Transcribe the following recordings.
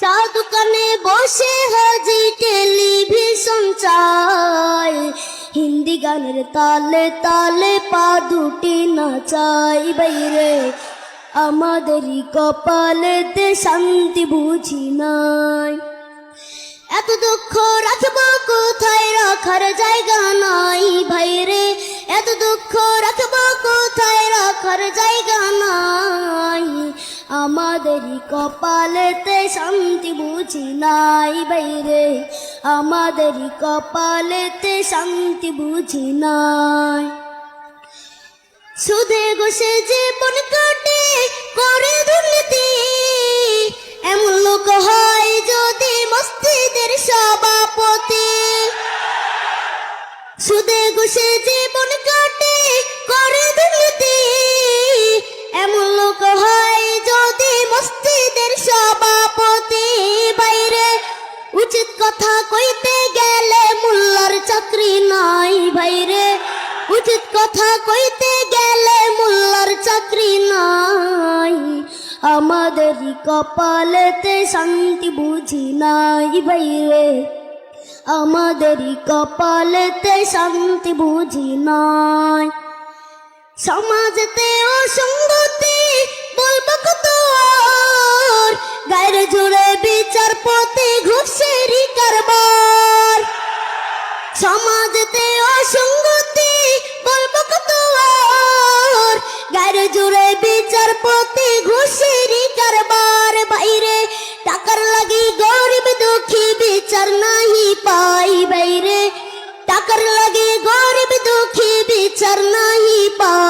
চা দোকানে বসে হাজি টেলিভিশন চাই। হিন্দি গানের তালে তালে পা দুটি নাচাই। বাইরে আমাদেরই কপালেতে শান্তি বুঝি নাই। এত দুঃখ রাখব কোথায়? রাখার জায়গা নাই। ভাইরে এত দুঃখ রাখব কোথায়? রাখার জায়গা নাই। আমাদেরই কপালেতে শান্তি বুঝি নাই বাইরে। আমাদেরই কপালেতে শান্তি বুঝি নাই। সুদে গোসে জীবন কাটে, করে দুর্নীতি। এমন লোক হয় যদি মসজিদের সভাপতি। সুদে গোসে জীবন কাটে কথা কইতে গেলে মুল্লার চাকরি নাই ভাইরে। উচিত কথা কইতে গেলে মুল্লার চাকরি নাই। আমাদেরই কপালেতে শান্তি বুঝি নাই বাইরে আমাদেরই কপালেতে শান্তি বুঝি নাই। সমাজেতে অসঙ্গতি বলব কত গায়ের জুড়ে বিচারপতি সমাজেতে অসঙ্গতি, বলব কত আর গায়ের জুড়ে বিচারপতি ঘুষেরই কারবার বাইরে। টাকার লাগি গরিব দুঃখী বিচার নাহি পাই বাইরে। টাকার লাগি গরিব দুঃখী বিচার নাহি পায়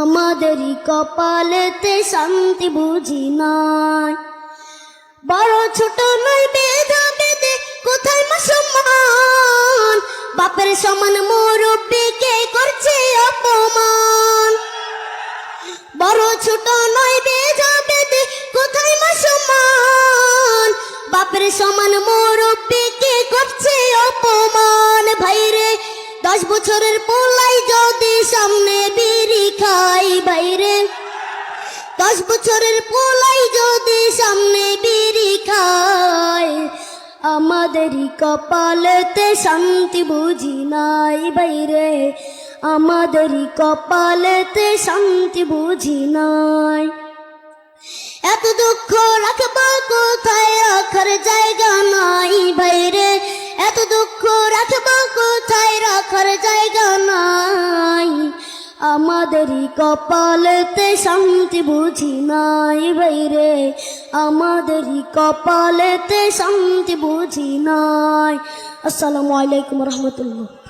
আমাদেরই কপালেতে শান্তি বুঝি নাই। বড় ছোট নয় বেদা বেদে কোথায় মুসলমান বাপের সমান মুরব্বীকে করছে অপমান। বড় ছোট নয় বেজা বেদে কোথায় মুসলমান বাপের সমান দশ বছরের পোলাই যদি সামনে বিড়ি খাই বাইরে। দশ বছরের পোলাই যদি সামনে বিড়ি খায় আমাদেরই কপালেতে শান্তি বুঝি নাই বাইরে। আমাদেরই কপালেতে শান্তি বুঝি নাই। এত দুঃখ রাখব কোথায়? রাখার জায়গা নাই বাইরে। এত দুঃখ রাখব রাখার জায়গা নাই। আমাদেরই কপালেতে শান্তি বুঝি নাই বাইরে আমাদেরই কপালেতে শান্তি বুঝি নাই। আসসালামু আলাইকুম রহমতুল্লাহ।